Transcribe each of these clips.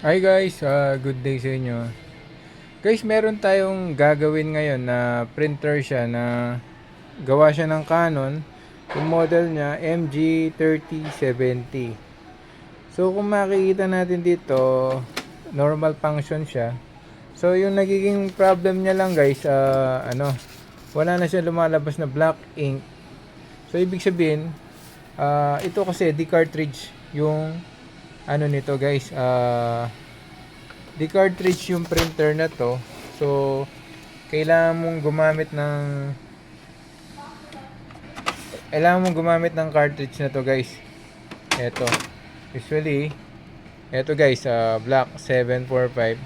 Hi guys, ah, good day sa inyo. Guys, meron tayong gagawin ngayon na printer siya na gawa siya ng Canon. Yung model niya MG3070. So kung makikita natin dito, normal function siya. So yung nagiging problem niya lang guys, ah, ano, wala na siya lumalabas na black ink. So ibig sabihin, ah, ito kasi di cartridge yung ano nito guys, ah di cartridge yung printer na to. So kailangan mong gumamit ng kailangan mong gumamit ng cartridge na to guys. Ito. Usually, ito guys, ah black 745.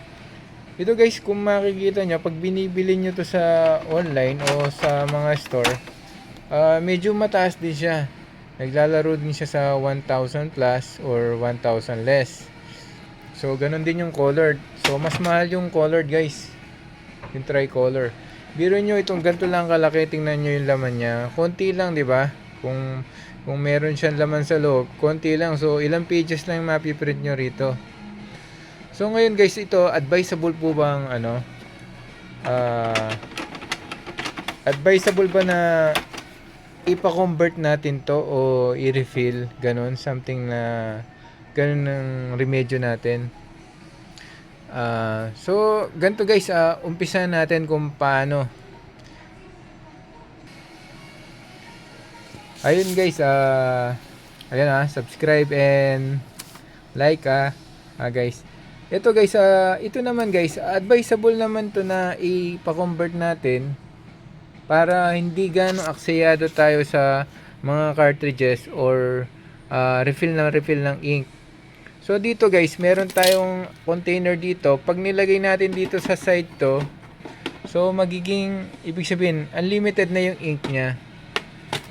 Ito guys, kung makikita nyo, pag binibili nyo to sa online o sa mga store, ah medyo mataas din siya. Naglalaro din siya sa 1,000 plus or 1,000 less. So, ganun din yung colored. So, mas mahal yung colored guys. Yung tricolor. Biro nyo itong ganito lang kalaki. Tingnan nyo yung laman niya. Konti lang, di ba? Kung, kung meron siyang laman sa loob, konti lang. So, ilang pages lang yung mapiprint nyo rito. So, ngayon guys, ito, advisable po bang, ano, ah, advisable ba na ipa-convert natin to o i-refill, ganun, something na ganun ang remedyo natin. Ah, so, ganito guys, ah, umpisa natin kung paano. Ayun guys, ah, ayun ah, subscribe and like ah, ah guys. Ito guys, ah, ito naman guys, advisable naman to na ipa-convert natin para hindi ganong aksayado tayo sa mga cartridges or ah, refill ng refill ng ink. So dito guys, meron tayong container dito. Pag nilagay natin dito sa side to, so magiging ibig sabihin unlimited na yung ink niya.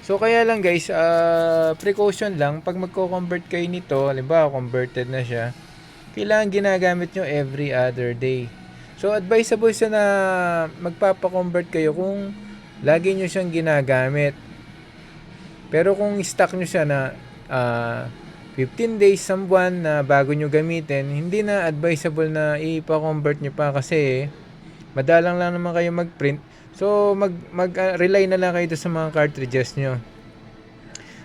So kaya lang guys, ah, precaution lang pag magko-convert kayo nito, halimbawa converted na siya, kailangan ginagamit nyo every other day. So advisable siya na magpapa-convert kayo kung lagi nyo siyang ginagamit. Pero kung stock nyo siya na ah, 15 days, some buwan na bago nyo gamitin, hindi na advisable na ipa-convert nyo pa kasi madalang lang naman kayo mag-print. So mag, mag ah, rely na lang kayo sa mga cartridges nyo.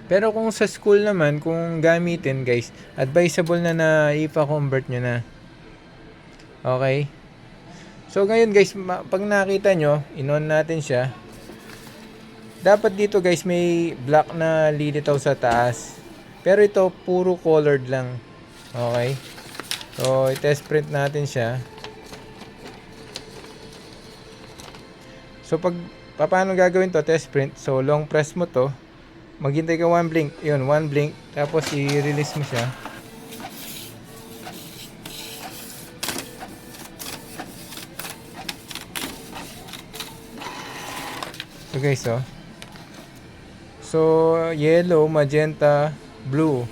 Pero kung sa school naman, kung gamitin guys, advisable na na ipa-convert nyo na. Okay? So ngayon guys, pag nakita nyo, inon natin siya. Dapat dito guys may black na lilitaw sa taas. Pero ito puro colored lang. Okay? So i-test print natin siya. So pag paano gagawin to test print? So long press mo to. Maghintay ka one blink. Yun, one blink. Tapos i-release mo siya. So guys, oh. So, yellow, magenta, blue,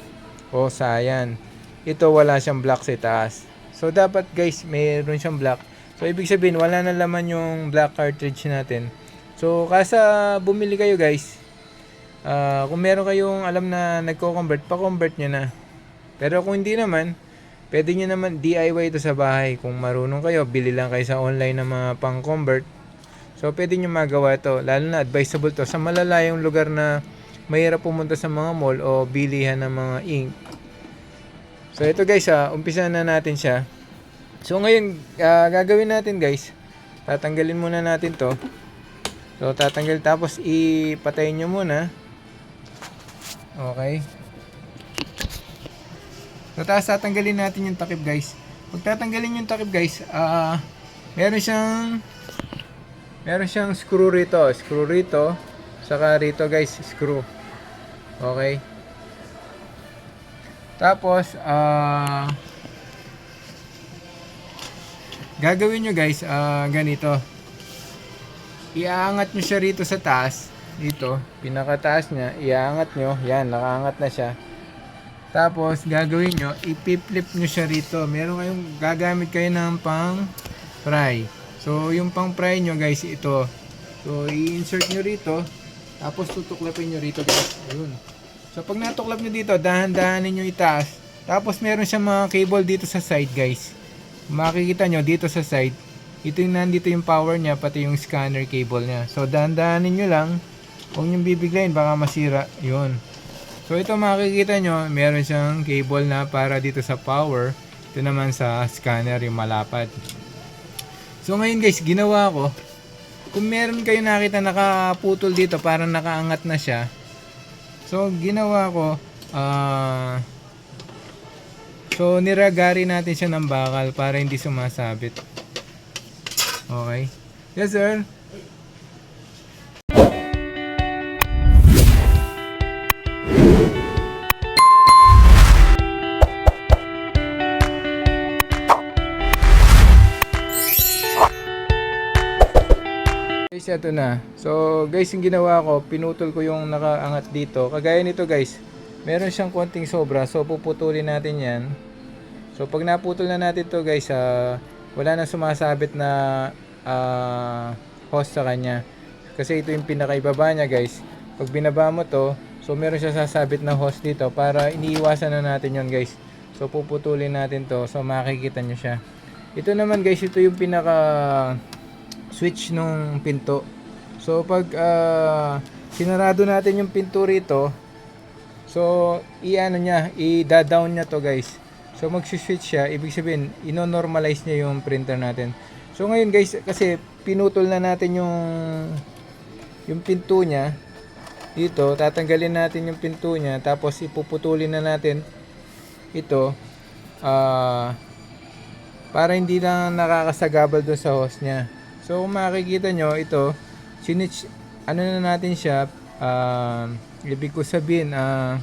o cyan. Ito wala siyang black sa taas. So, dapat guys, mayroon siyang black. So, ibig sabihin, wala na laman yung black cartridge natin. So, kasa bumili kayo guys, ah, kung meron kayong alam na nagko-convert, pa-convert nyo na. Pero kung hindi naman, pwede nyo naman DIY ito sa bahay. Kung marunong kayo, bili lang kayo sa online ng mga pang-convert. So, pwede nyo magawa ito. Lalo na advisable to sa malalayong lugar na mahirap pumunta sa mga mall o bilihan ng mga ink. So, ito guys, ah, umpisa na natin siya. So, ngayon, ah, gagawin natin guys, tatanggalin muna natin to. So, tatanggal tapos ipatayin nyo muna. Okay. So, tapos tatanggalin natin yung takip guys. Pag tatanggalin yung takip guys, ah, meron siyang Meron siyang screw rito, screw rito, saka rito guys, screw. Okay. Tapos, ah gagawin nyo guys, ah ganito. Iaangat nyo siya rito sa taas, dito, pinakataas niya, iaangat nyo, yan, nakaangat na siya. Tapos, gagawin nyo, ipip-flip nyo siya rito. Meron kayong, gagamit kayo ng pang pry. So, yung pang pry nyo guys, ito. So, i-insert nyo rito. Tapos, tutuklapin nyo rito guys. Ayun. So, pag natuklap nyo dito, dahan-dahanin nyo itaas. Tapos meron siyang mga cable dito sa side guys. Makikita nyo dito sa side. Ito yung nandito yung power niya pati yung scanner cable niya. So dahan-dahanin nyo lang. Huwag nyo bibiglayin baka masira. Yun. So ito makikita nyo meron siyang cable na para dito sa power. Ito naman sa scanner yung malapad. So ngayon guys ginawa ko. Kung meron kayo nakita nakaputol dito parang nakaangat na siya. So ginawa ko ah So, niragari natin siya ng bakal para hindi sumasabit. Okay. Yes, sir. Guys, ito na. So, guys, yung ginawa ko, pinutol ko yung nakaangat dito. Kagaya nito, guys. Meron siyang konting sobra. So, puputulin natin yan. So, pag naputol na natin to guys, ah, wala na sumasabit na ah, hose sa kanya. Kasi ito yung pinakaibaba niya, guys. Pag binaba mo to, so meron siya sasabit na hose dito para iniiwasan na natin yon guys. So, puputulin natin to. So, makikita nyo siya. Ito naman, guys, ito yung pinaka switch nung pinto. So pag ah, sinarado natin yung pinto rito, so i-ano niya, i-down niya to guys. So magsi-switch siya, ibig sabihin ino-normalize niya yung printer natin. So ngayon guys, kasi pinutol na natin yung yung pinto niya dito, tatanggalin natin yung pinto niya tapos ipuputulin na natin ito ah para hindi lang nakakasagabal doon sa host niya. So kung makikita nyo, ito, sinich, ano na natin siya, uh, ibig ko sabihin, uh,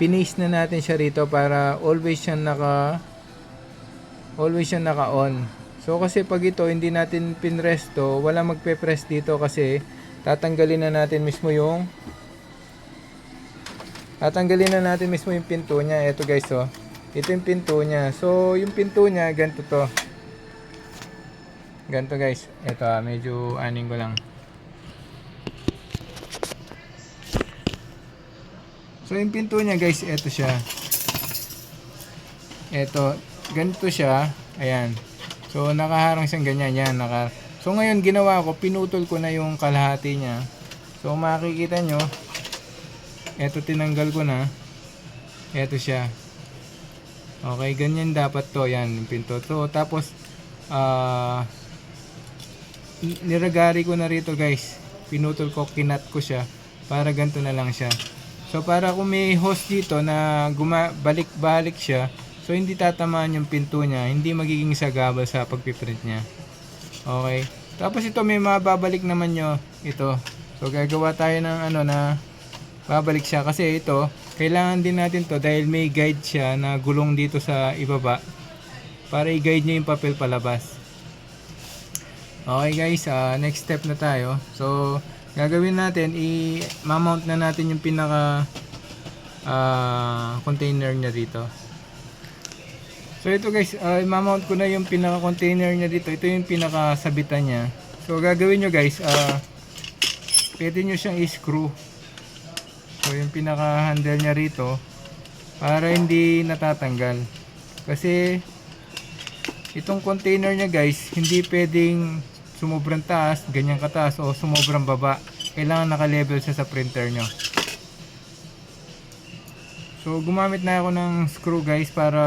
pinis na natin siya rito para always siya naka, always siya naka on. So kasi pag ito hindi natin pinresto, wala magpe-press dito kasi tatanggalin na natin mismo yung tatanggalin na natin mismo yung pinto niya. Ito guys, oh. Ito yung pinto niya. So yung pinto niya ganito to. Ganito guys. Ito ah, medyo aning ko lang. So yung pinto niya guys, ito siya. Ito, ganito siya. Ayan. So nakaharang siyang ganyan. Yan, naka So ngayon ginawa ko, pinutol ko na yung kalahati niya. So makikita nyo, ito tinanggal ko na. Ito siya. Okay, ganyan dapat to. Yan, yung pinto. So tapos, ah, niragari ko na rito guys. Pinutol ko kinat ko siya. Para ganito na lang siya. So para kung may host dito na gumabalik balik siya so hindi tatamaan yung pinto niya. Hindi magiging sagabal sa pagpiprint niya. Okay? Tapos ito may mababalik naman nyo. Ito. So gagawa tayo ng ano na babalik siya. Kasi ito kailangan din natin to dahil may guide siya na gulong dito sa ibaba para i-guide niya yung papel palabas Okay guys, uh, next step na tayo. So, gagawin natin, i-mount na natin yung pinaka uh, container niya dito. So, ito guys, uh, i-mount ko na yung pinaka container niya dito. Ito yung pinaka sabitan niya. So, gagawin nyo guys, uh, pwede nyo siyang i-screw. So, yung pinaka handle niya rito para hindi natatanggal. Kasi, itong container niya guys, hindi pwedeng sumubrang taas, ganyan kataas o sumubrang baba. Kailangan naka-level siya sa printer nyo. So gumamit na ako ng screw guys para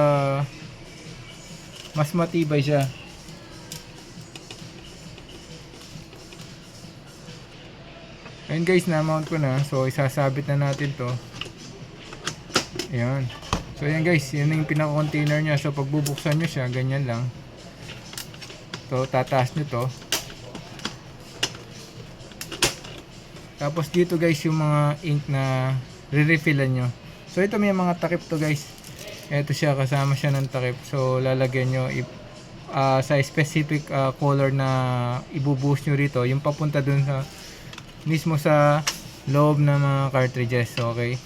mas matibay siya. Ayun guys, na-mount ko na. So isasabit na natin to. Ayan. So ayan guys, yan yung pinaka-container niya. So pagbubuksan nyo siya, ganyan lang. So tataas nyo to. Tapos dito guys yung mga ink na re-refillan nyo. So ito may mga takip to guys. Ito siya kasama siya ng takip. So lalagyan nyo uh, sa specific uh, color na ibubuhos nyo rito. Yung papunta dun sa mismo sa loob ng mga cartridges. Okay.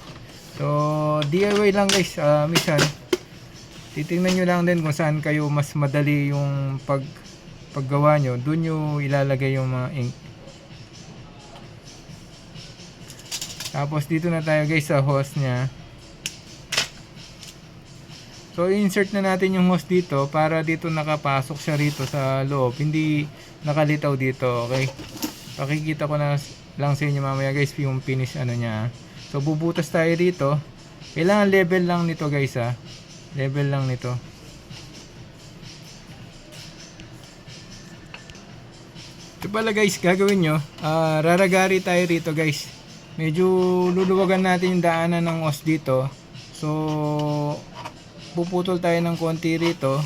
So DIY lang guys. Uh, minsan titingnan nyo lang din kung saan kayo mas madali yung pag paggawa nyo. Doon nyo ilalagay yung mga ink. Tapos dito na tayo guys sa hose niya. So insert na natin yung hose dito para dito nakapasok siya rito sa loob. Hindi nakalitaw dito, okay? Pakikita ko na lang sa inyo mamaya guys yung finish ano niya. ah. So bubutas tayo dito. Kailangan level lang nito guys ha. Level lang nito. Ito pala guys, gagawin nyo. ah, raragari tayo rito guys. Medyo luluwagan natin yung daanan ng os dito. So, puputol tayo ng konti rito.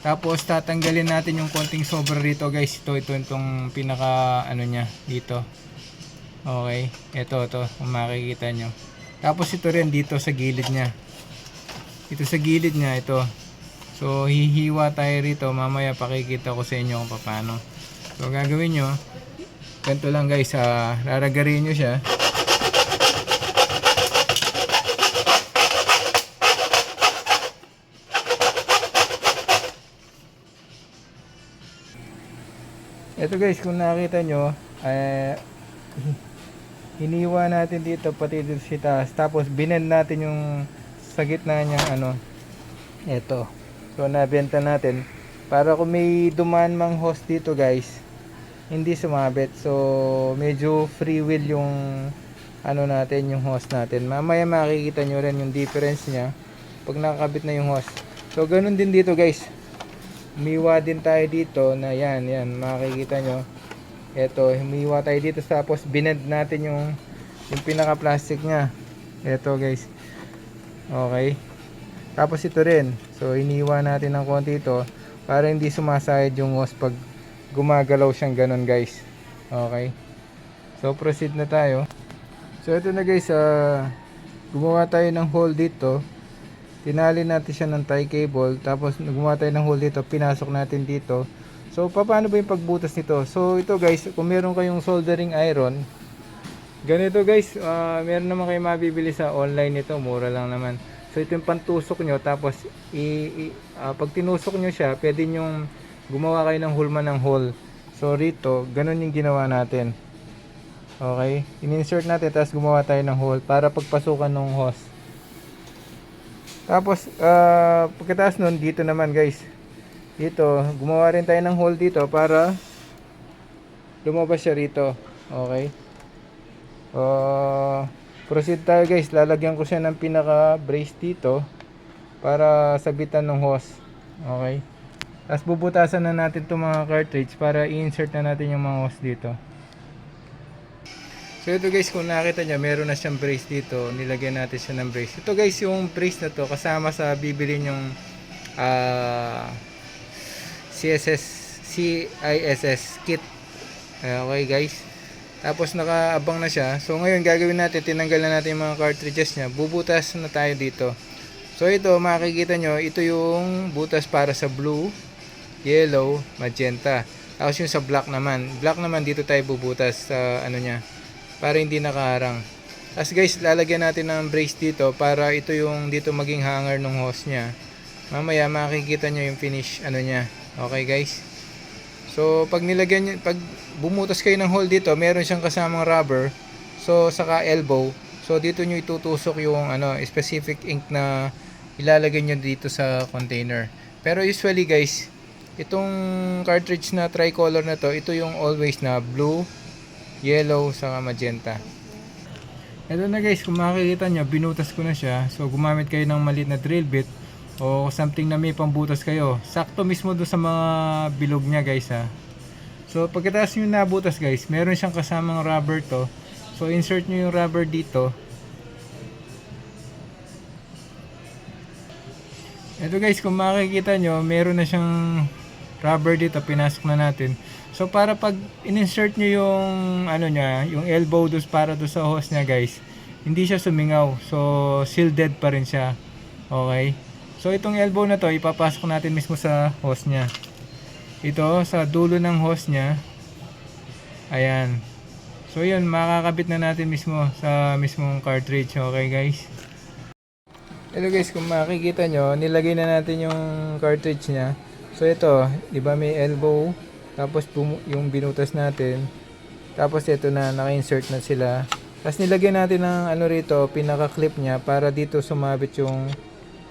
Tapos tatanggalin natin yung konting sobra rito guys. Ito, ito itong pinaka ano niya dito. Okay, ito, ito, kung makikita nyo. Tapos ito rin dito sa gilid niya. Ito sa gilid niya, ito. So, hihiwa tayo rito. Mamaya pakikita ko sa inyo kung paano. So, gagawin nyo, ganito lang guys, ah, raragarin nyo siya. Ito guys, kung nakita nyo, eh, iniwa natin dito pati dito sa taas. Tapos binend natin yung sa gitna niyang ano, ito. So nabenta natin. Para kung may dumaan mang host dito guys, hindi sumabit. So medyo free will yung ano natin, yung host natin. Mamaya makikita nyo rin yung difference niya pag nakakabit na yung host. So ganun din dito guys. Umiwa din tayo dito na yan, yan, makikita nyo. Ito, humiwa tayo dito tapos binend natin yung yung pinaka plastic niya. Ito guys. Okay. Tapos ito rin. So iniwa natin ng konti ito para hindi sumasayad yung hose pag gumagalaw siyang ganun guys. Okay. So proceed na tayo. So ito na guys, ah, gumawa tayo ng hole dito. Tinali natin siya ng tie cable tapos gumawa tayo ng hole dito, pinasok natin dito. So paano ba yung pagbutas nito? So ito guys, kung meron kayong soldering iron, ganito guys, ah, meron naman kayo mabibili sa online nito, mura lang naman. So ito yung pantusok nyo tapos i, i- ah, pag tinusok nyo siya, pwede nyong gumawa kayo ng hulma ng hole. So rito, ganun yung ginawa natin. Okay, in-insert natin tapos gumawa tayo ng hole para pagpasukan ng hose. Tapos ah, pagkatapos nun dito naman guys, dito gumawa rin tayo ng hole dito para lumabas siya rito. Okay. Uh, proceed tayo guys. Lalagyan ko siya ng pinaka brace dito para sabitan ng hose. Okay. Tapos bubutasan na natin itong mga cartridge para i-insert na natin yung mga hose dito. So ito guys, kung nakita nyo, meron na siyang brace dito. Nilagyan natin siya ng brace. Ito guys, yung brace na to kasama sa bibili yung ah CSS CISS kit. Ah, Okay guys. Tapos nakaabang na siya. So ngayon gagawin natin, tinanggal na natin yung mga cartridges niya. Bubutas na tayo dito. So ito, makikita nyo, ito yung butas para sa blue, yellow, magenta. Tapos yung sa black naman. Black naman dito tayo bubutas sa ano niya. Para hindi nakaharang. Tapos guys, lalagyan natin ng brace dito para ito yung dito maging hanger ng hose niya. Mamaya makikita nyo yung finish ano niya. Okay guys? So pag nilagyan nyo, pag bumutas kayo ng hole dito, meron siyang kasamang rubber. So saka elbow. So dito nyo itutusok yung ano, specific ink na ilalagay nyo dito sa container. Pero usually guys, itong cartridge na tricolor na to, ito yung always na blue, yellow, saka magenta. Ito na guys, kung makikita nyo, binutas ko na siya. So gumamit kayo ng maliit na drill bit o something na may pambutas kayo. Sakto mismo doon sa mga bilog niya guys ha. So pagkatapos nyo nabutas guys, meron siyang kasamang rubber to. So insert nyo yung rubber dito. Ito guys, kung makikita nyo, meron na siyang rubber dito, pinasok na natin. So para pag in-insert nyo yung ano niya, yung elbow dos para do sa hose niya guys, hindi siya sumingaw. So shielded pa rin siya. Okay? So itong elbow na to, ipapasok natin mismo sa hose niya. Ito sa dulo ng hose niya. Ayan. So yun, makakabit na natin mismo sa mismong cartridge. Okay guys? Hello guys, kung makikita nyo, nilagay na natin yung cartridge niya. So ito, di ba may elbow, tapos yung binutas natin, tapos ito na, naka-insert na sila. Tapos nilagyan natin ng ano rito, pinaka-clip niya para dito sumabit yung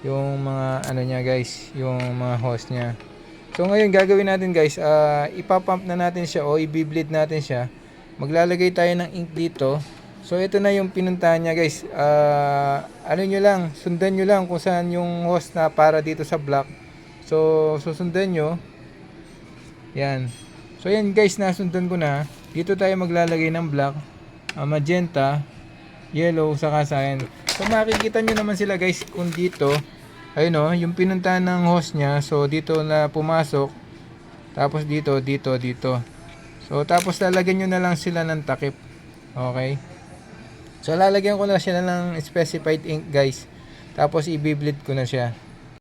yung mga ano niya guys, yung mga hose niya. So ngayon gagawin natin guys, ah ipapump na natin siya o i-bleed natin siya. Maglalagay tayo ng ink dito. So ito na yung pinuntahan niya guys. Ah ano nyo lang, sundan nyo lang kung saan yung hose na para dito sa block. So susundan nyo. Yan. So yan guys, nasundan ko na. Dito tayo maglalagay ng black, ah, magenta, yellow, saka cyan. So makikita nyo naman sila guys kung dito, ayun o, yung pinuntahan ng hose niya. So dito na pumasok, tapos dito, dito, dito. So tapos lalagyan nyo na lang sila ng takip. Okay. So lalagyan ko na siya ng specified ink guys. Tapos i-bleed ko na siya.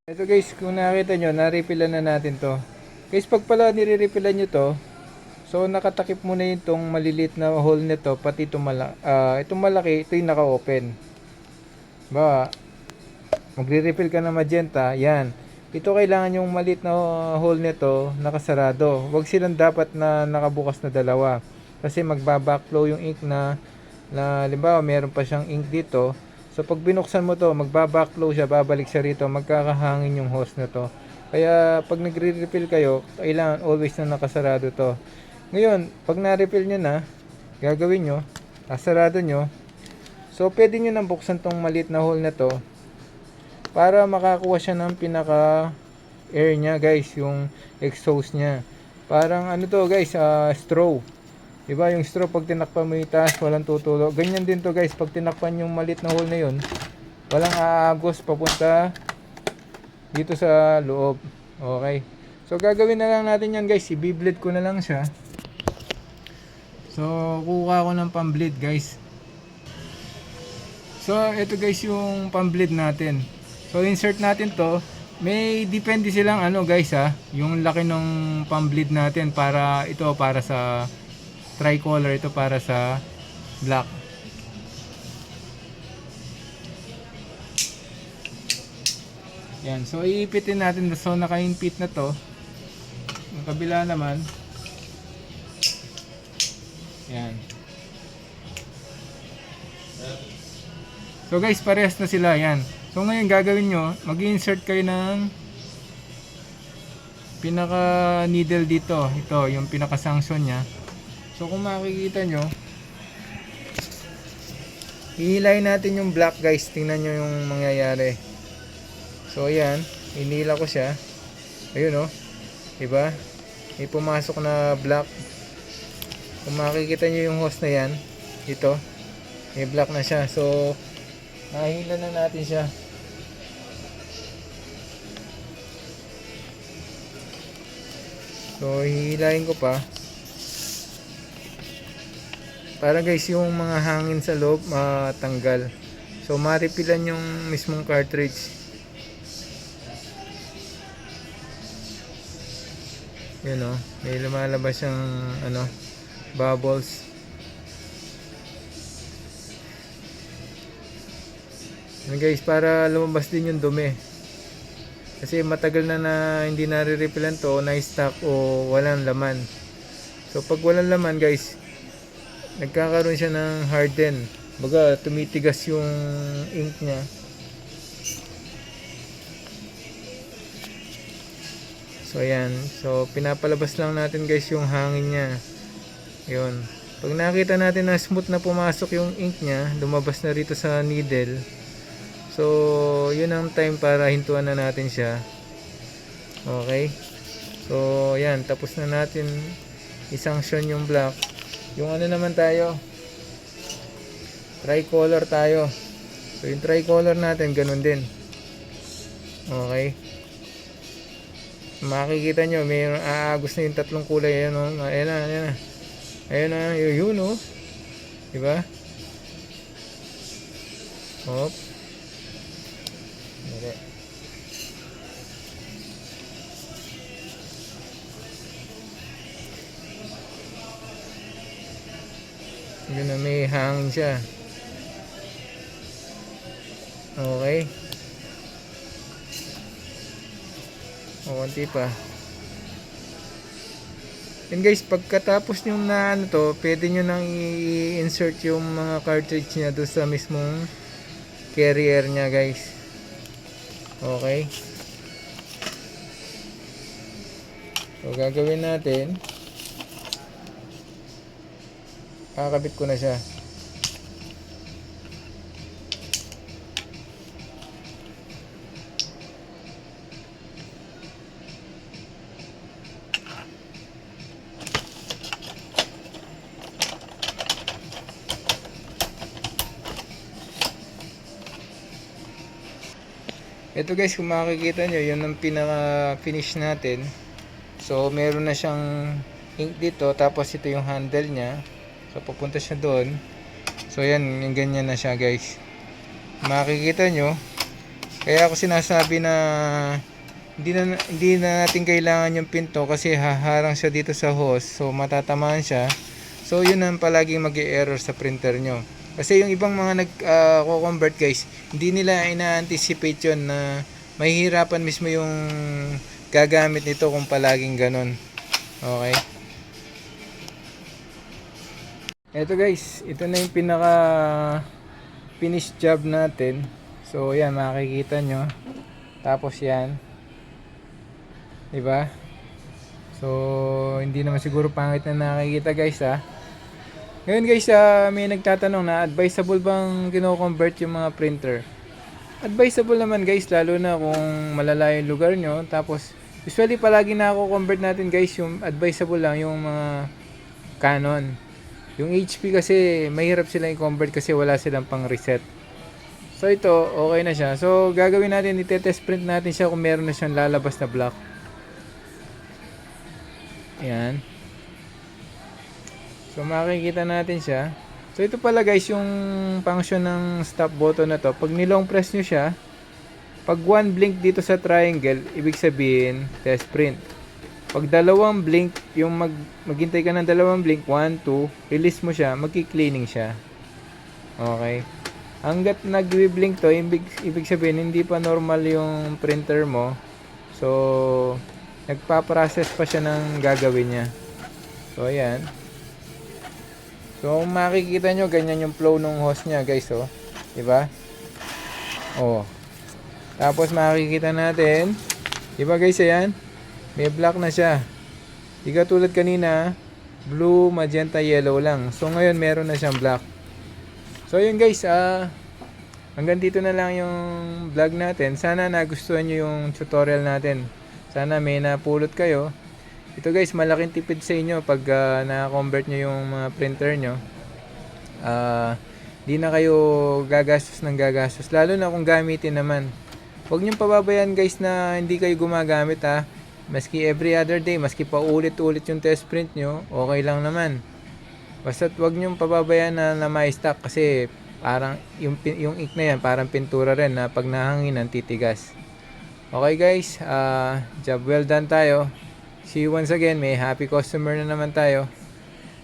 Ito guys, kung nakita nyo, na-refillan na natin to. Guys, pag pala nire-refillan nyo to, so nakatakip muna yung tong malilit na hole nito, pati itong, mala ah, itong malaki, ito yung naka-open. Ba, magre-refill ka ng magenta, yan. Ito kailangan yung maliit na hole nito nakasarado. Huwag silang dapat na nakabukas na dalawa. Kasi magbabackflow yung ink na na limbawa meron pa siyang ink dito. So pag binuksan mo to, magbabackflow siya, babalik siya rito, magkakahangin yung hose na to. Kaya pag nagre-refill kayo, kailangan always na nakasarado to. Ngayon, pag na-refill nyo na, gagawin nyo, asarado nyo. So pwede nyo nang buksan tong maliit na hole na to para makakuha siya ng pinaka air niya guys, yung exhaust niya. Parang ano to guys, ah, straw. Diba yung straw pag tinakpan mo yung taas, walang tutulo. Ganyan din to guys, pag tinakpan yung malit na hole na yun, walang aagos papunta dito sa loob. Okay. So gagawin na lang natin yan guys, i-bleed ko na lang siya. So kuha ko ng pambleed guys. So ito guys yung pambleed natin. So insert natin to. May depende silang ano guys ha, yung laki ng pambleed natin para ito para sa tricolor ito para sa black. Yan, so iipitin natin so naka-impit na to. Yung kabila naman. Yan. So guys, parehas na sila yan. So ngayon gagawin nyo, mag-insert kayo ng pinaka needle dito. Ito, yung pinaka sanction niya. So kung makikita nyo, hihilayin natin yung black guys. Tingnan nyo yung mangyayari. So ayan, hinila ko siya. Ayun oh. Diba? May pumasok na black. Kung makikita nyo yung hose na yan, ito, may black na siya. So, nahila na natin siya. So, hihilahin ko pa. Para guys, yung mga hangin sa loob matanggal. So, maripilan yung mismong cartridge. Yun o, may lumalabas siyang ano, bubbles. Yan guys, para lumabas din yung dumi. Kasi matagal na na hindi nare-repellan to, na-stock o walang laman. So pag walang laman guys, nagkakaroon siya ng harden. Baga tumitigas yung ink niya. So ayan, so pinapalabas lang natin guys yung hangin niya. Yun. Pag nakita natin na smooth na pumasok yung ink niya, lumabas na rito sa needle. So, yun ang time para hintuan na natin siya. Okay. So, yan. Tapos na natin isanction yung black. Yung ano naman tayo. Tricolor tayo. So, yung tricolor natin, ganun din. Okay. Makikita nyo, may aagos na yung tatlong kulay. Ayan o. Ayan na, ayan na. Ayan na, yun, yun o. Diba? Hop. Dali. Yun na may hangin siya. Okay. Konti pa. Yan guys, pagkatapos nyo na ano to, pwede nyo nang i-insert yung mga cartridge niya doon sa mismong carrier niya guys. Okay. So, gagawin natin. Kakabit ko na siya. Ito guys, kung makikita nyo, yun ang pinaka-finish natin. So, meron na siyang ink dito, tapos ito yung handle niya. So, pupunta siya doon. So, yan, yung ganyan na siya guys. Makikita nyo, kaya ako sinasabi na hindi na, hindi na natin kailangan yung pinto kasi haharang siya dito sa hose. So, matatamaan siya. So, yun ang palaging mag error sa printer nyo. Kasi yung ibang mga nag-convert guys, hindi nila ina-anticipate yun na mahihirapan mismo yung gagamit nito kung palaging ganun. Okay? Eto guys, ito na yung pinaka finish job natin. So yan, makikita nyo. Tapos yan. 'Di ba? So, hindi naman siguro pangit na nakikita guys ha. Ngayon guys, ah, may nagtatanong na advisable bang kino-convert yung mga printer? Advisable naman guys, lalo na kung malala yung lugar nyo. Tapos, usually palagi na ako convert natin guys, yung advisable lang yung mga Canon. Yung HP kasi, mahirap sila i-convert kasi wala silang pang reset. So ito, okay na siya. So gagawin natin, itetest print natin siya kung meron na siyang lalabas na block. Ayan. So makikita natin siya. So ito pala guys yung function ng stop button na to. Pag nilong press nyo siya, pag one blink dito sa triangle, ibig sabihin test print. Pag dalawang blink, yung mag maghintay ka ng dalawang blink, 1, 2, release mo siya, magki-cleaning siya. Okay. Hanggat nag-blink to, ibig, ibig sabihin hindi pa normal yung printer mo. So, nagpa-process pa siya ng gagawin niya. So, ayan. So, makikita nyo, ganyan yung flow ng hose niya, guys, oh. Diba? Oh. Tapos, makikita natin, diba, guys, ayan? May black na siya. Di katulad kanina, blue, magenta, yellow lang. So, ngayon, meron na siyang black. So, yun, guys, ah, hanggang dito na lang yung vlog natin. Sana nagustuhan nyo yung tutorial natin. Sana may napulot kayo. Ito guys, malaking tipid sa inyo pag uh, na-convert nyo yung mga printer nyo. Ah, di na kayo gagastos ng gagastos. Lalo na kung gamitin naman. Huwag nyo pababayan guys na hindi kayo gumagamit ha. Maski every other day, maski pa ulit-ulit yung test print nyo, okay lang naman. Basta't huwag nyo pababayan na, na may stock kasi parang yung, yung ink na yan parang pintura rin na pag nahanginan titigas. Okay guys, ah job well done tayo. See you once again. May happy customer na naman tayo.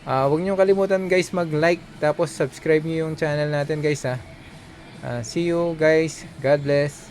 Ah, huwag niyo kalimutan guys mag-like tapos subscribe niyo yung channel natin guys ha. Ah, see you guys. God bless.